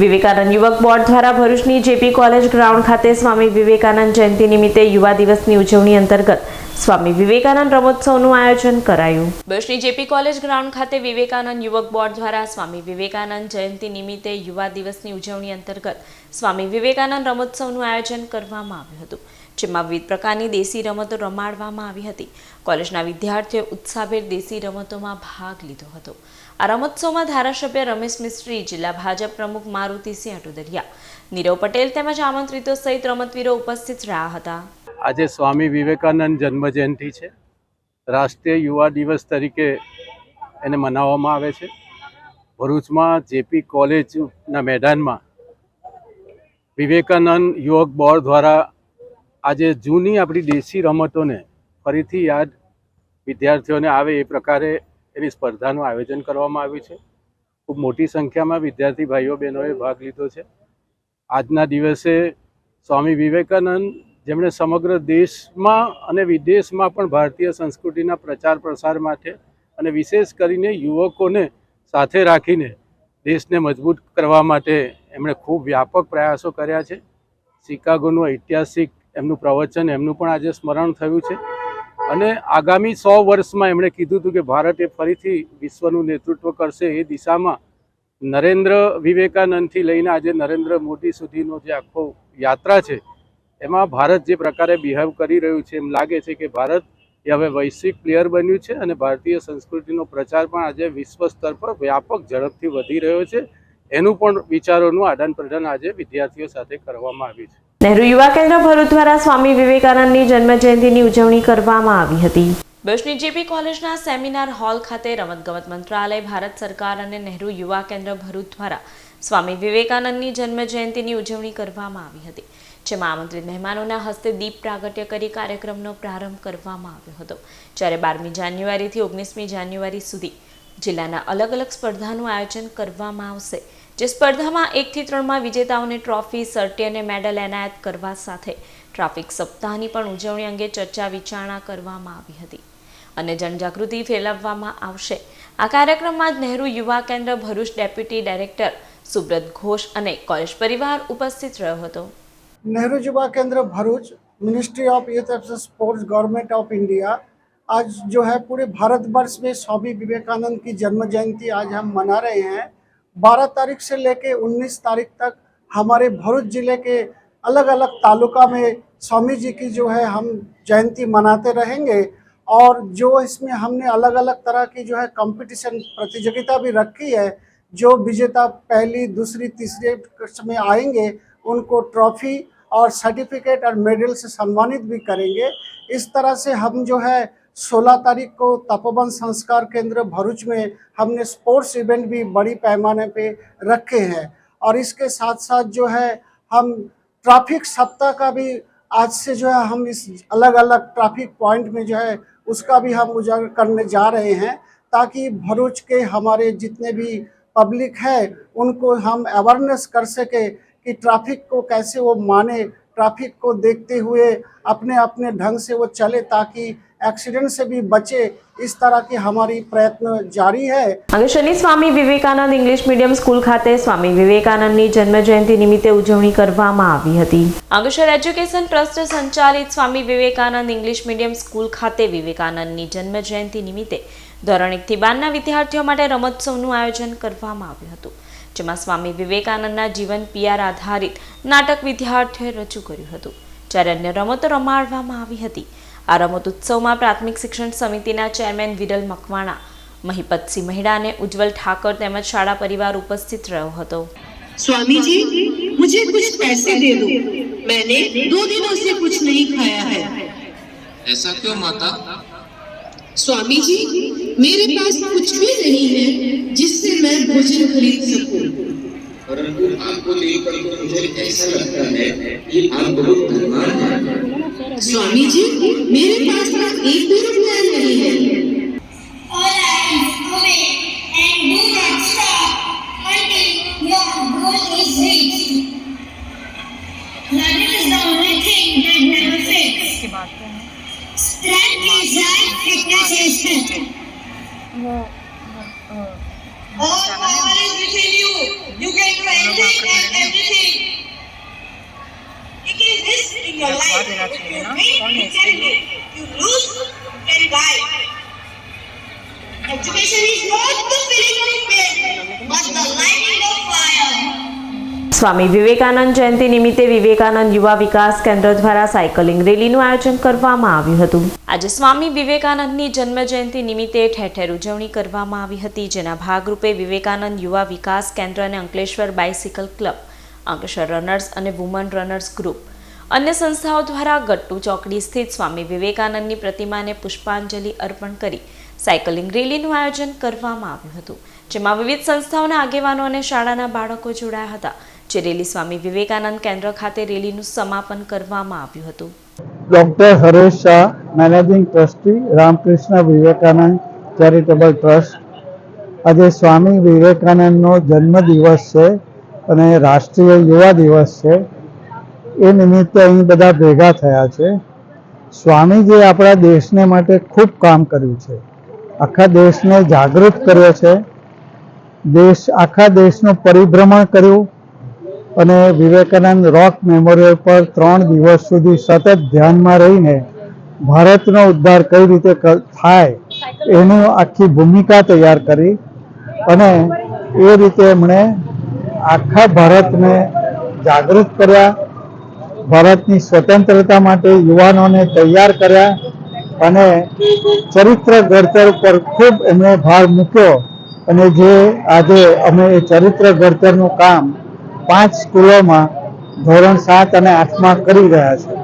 વિવેકાનંદ યુવક બોર્ડ દ્વારા ભરૂચની જેપી કોલેજ ગ્રાઉન્ડ ખાતે સ્વામી વિવેકાનંદ જયંતિ નિમિત્તે યુવા દિવસની ઉજવણી અંતર્ગત સ્વામી વિવેકાનંદ રમોત્સવનું આયોજન કરાયું. ભરૂચની જેપી કોલેજ ગ્રાઉન્ડ ખાતે વિવેકાનંદ યુવક બોર્ડ દ્વારા સ્વામી વિવેકાનંદ જયંતિ નિમિત્તે યુવા દિવસની ઉજવણી અંતર્ગત સ્વામી વિવેકાનંદ રમોત્સવનું આયોજન કરવામાં આવ્યું હતું. જેમાં વિવિધ પ્રકારની દેશી રમતો રમાડવામાં આવી હતી. કોલેજના વિદ્યાર્થીઓએ ઉત્સાહભેર દેશી રમતોમાં ભાગ લીધો હતો. આ રમોત્સવમાં ધારાસભ્ય રમેશ મિસ્ત્રી, જિલ્લા ભાજપ પ્રમુખ મારુતિસિંહ અટુદરિયા, નીરવ પટેલ તેમજ આમંત્રિતો સહિત રમતવીરો ઉપસ્થિત રહ્યા હતા. આજે સ્વામી વિવેકાનંદ જન્મજયંતિ છે. રાષ્ટ્રીય યુવા દિવસ તરીકે એને મનાવવામાં આવે છે. ભરૂચમાં જેપી કોલેજના મેદાનમાં વિવેકાનંદ યુવક બોર્ડ દ્વારા આજે જૂની આપણી દેશી રમતોને ફરીથી યાદ વિદ્યાર્થીઓને આવે એ પ્રકારે એની સ્પર્ધાનું આયોજન કરવામાં આવ્યું છે. ખૂબ મોટી સંખ્યામાં વિદ્યાર્થી ભાઈઓ બહેનોએ ભાગ લીધો છે. આજના દિવસે સ્વામી વિવેકાનંદ જેમણે સમગ્ર દેશમાં અને વિદેશમાં પણ ભારતીય સંસ્કૃતિના પ્રચાર પ્રસાર માટે અને વિશેષ કરીને યુવકોને સાથે રાખીને દેશને મજબૂત કરવા માટે એમણે ખૂબ વ્યાપક પ્રયાસો કર્યા છે. શિકાગોનું ઐતિહાસિક એમનું પ્રવચન, એમનું પણ આજે સ્મરણ થયું છે. અને આગામી સો વર્ષમાં એમણે કીધું હતું કે ભારત એ ફરીથી વિશ્વનું નેતૃત્વ કરશે એ દિશામાં નરેન્દ્ર વિવેકાનંદથી લઈને આજે નરેન્દ્ર મોદી સુધીનો જે આખો યાત્રા છે, એમાં ભારત જે પ્રકારે બિહેવ કરી રહ્યું છે, એમ લાગે છે કે ભારત એ હવે વૈશ્વિક પ્લેયર બન્યું છે અને ભારતીય સંસ્કૃતિનો પ્રચાર પણ આજે વિશ્વ સ્તર પર વ્યાપક ઝડપથી વધી રહ્યો છે. એનું પણ વિચારોનું આદાન પ્રદાન આજે વિદ્યાર્થીઓ સાથે કરવામાં આવ્યું છે. નહેરુ યુવા કેન્દ્ર ભરૂચ દ્વારા સ્વામી વિવેકાનંદની જન્મજયંતિની ઉજવણી કરવામાં આવી હતી. બસની જેપી કોલેજના સેમિનાર હોલ ખાતે રમતગમત મંત્રાલય, ભારત સરકાર અને નહેરુ યુવા કેન્દ્ર ભરૂચ દ્વારા સ્વામી વિવેકાનંદની જન્મજયંતિની ઉજવણી કરવામાં આવી હતી, જેમાં આમંત્રિત મહેમાનોના હસ્તે દીપ પ્રાગટ્ય કરી કાર્યક્રમનો પ્રારંભ કરવામાં આવ્યો હતો. જ્યારે બારમી જાન્યુઆરીથી ઓગણીસમી જાન્યુઆરી સુધી જિલ્લાના અલગ અલગ સ્પર્ધાનું આયોજન કરવામાં આવશે જે સ્પર્ધામાં એકથી ત્રણમાં વિજેતાઓને ટ્રોફી સર્ટી અને મેડલ એનાયત કરવા સાથે ટ્રાફિક સપ્તાહની પણ ઉજવણી અંગે ચર્ચા વિચારણા કરવામાં આવી હતી અને જનજાગૃતિ ફેલાવવામાં આવશે આ કાર્યક્રમમાં જ નહેરુ યુવા કેન્દ્ર ભરૂચ ડેપ્યુટી ડાયરેક્ટર સુબ્રત ઘોષ અને કોલેજ પરિવાર ઉપસ્થિત રહ્યો હતો Nehru Yuva Kendra Bharuch ministry of youth and sports government of India आज जो है पूरे भारतवर्ष में स्वामी विवेकानंद की जन्म जयंती आज हम मना रहे हैं 12 तारीख से लेके 19 तारीख तक हमारे भरूच ज़िले के अलग अलग तालुका में स्वामी जी की जो है हम जयंती मनाते रहेंगे और जो इसमें हमने अलग अलग तरह की जो है कंपटीशन प्रतियोगिता भी रखी है, जो विजेता पहली, दूसरी, तीसरे में आएँगे, उनको ट्रॉफी और सर्टिफिकेट और मेडल से सम्मानित भी करेंगे। इस तरह से हम जो है 16 तारीख को तपोवन संस्कार केंद्र भरूच में हमने स्पोर्ट्स इवेंट भी बड़ी पैमाने पे रखे हैं। और इसके साथ साथ जो है, हम ट्रैफ़िक सप्ताह का भी आज से जो है, हम इस अलग अलग ट्रैफ़िक पॉइंट में जो है, उसका भी हम उजागर करने जा रहे हैं ताकि भरूच के हमारे जितने भी पब्लिक है, उनको हम अवेयरनेस कर सके कि ट्रैफ़िक को कैसे वो माने, ट्रैफ़िक को देखते हुए अपने अपने ढंग से वो चले ताकि एक्सीडेंट से भी बचे इस तरह की हमारी प्रयत्न जारी है અંગેશની Swami Vivekananda English medium school ખાતે સ્વામી વિવેકાનંદની જન્મજયંતિ નિમિત્તે ઉજવણી કરવામાં આવી હતી અંગેશ્વર એજ્યુકેશન ટ્રસ્ટ સંચાલિત Swami Vivekananda English medium school ખાતે વિવેકાનંદની જન્મજયંતિ નિમિત્તે ધોરણ એકથી બારના વિદ્યાર્થીઓ માટે રમોત્સવનું આયોજન કરવામાં આવ્યું હતું જેમાં સ્વામી વિવેકાનંદના જીવન પીઆર આધારિત નાટક વિદ્યાર્થીઓએ રજૂ કર્યું હતું જ્યારે અન્ય રમતો રમાડવામાં આવી હતી આ રમત ઉત્સવમાં પ્રાથમિક શિક્ષણ સમિતિના ચેરમેન વિરલ મકવાણા મહિપતસિંહ મહિડા અને ઉજ્જવલ ઠાકોર તેમજ શાળા પરિવાર ઉપસ્થિત રહ્યો હતો स्वामी जी मुझे कुछ पैसे दे दो मैंने दो दिनों से कुछ नहीं खाया है ऐसा क्यों माता स्वामी जी मेरे पास कुछ भी नहीं है जिससे मैं भोजन खरीद सकूं परंतु आपको देखकर तो मुझे ऐसा लगता है कि आप बहुत धनवान हैं स्वामी जी मेरे पास तो एक भी रुपया नहीं है All eyes away and do not stop until this in your life. If you win, you can win. You lose, you can die. Education is not the feeling pain, but the lighting of fire. Swami Vivekananda જયંતિ નિમિત્તે વિવેકાનંદ યુવા વિકાસ કેન્દ્ર દ્વારા cycling રેલીનું આયોજન કરવામાં આવ્યું હતું આજે સ્વામી વિવેકાનંદની જન્મજયંતિ નિમિત્તે ઠેર ઠેર ઉજવણી કરવામાં આવી હતી જેના ભાગરૂપે વિવેકાનંદ યુવા વિકાસ કેન્દ્ર અને Ankleshwar bicycle club Ankleshwar runners અને વુમન રનર્સ ગ્રુપ અન્ય સંસ્થાઓ દ્વારા ગટ્ટુ ચોકડી સ્થિત સ્વામી વિવેકાનંદની પ્રતિમાને પુષ્પાંજલિ અર્પણ કરી સાયકલિંગ રેલીનું આયોજન કરવામાં આવ્યું હતું, જેમાં વિવિધ સંસ્થાઓના આગેવાનો અને શાળાના બાળકો જોડાયા હતા, જે રેલી સ્વામી વિવેકાનંદ કેન્દ્ર ખાતે રેલીનું સમાપન કરવામાં આવ્યું હતું. Doctor Haresh Shah, managing trustee Ramakrishna Vivekananda charitable trust. આજે સ્વામી વિવેકાનંદનો જન્મદિવસ છે અને રાષ્ટ્રીય યુવા દિવસ છે. એ નિમિત્તે અહીં બધા ભેગા થયા છે. સ્વામીજીએ આપણા દેશને માટે ખૂબ કામ કર્યું છે. આખા દેશને જાગૃત કર્યો છે. દેશ, આખા દેશનું પરિભ્રમણ કર્યું અને વિવેકાનંદ રોક મેમોરિયલ પર ત્રણ દિવસ સુધી સતત ધ્યાનમાં રહીને ભારતનો ઉદ્ધાર કઈ રીતે થાય એનું આખી ભૂમિકા તૈયાર કરી અને એ રીતે એમણે આખા ભારતને જાગૃત કર્યા ભારતની સ્વતંત્રતા માટે યુવાનોને તૈયાર કર્યા અને ચરિત્ર ઘડતર પર ખૂબ એમણે ભાર મૂક્યો. અને જે આજે અમે એ ચરિત્ર ઘડતરનું કામ પાંચ સ્કૂલોમાં ધોરણ સાત અને આઠમાં કરી રહ્યા છે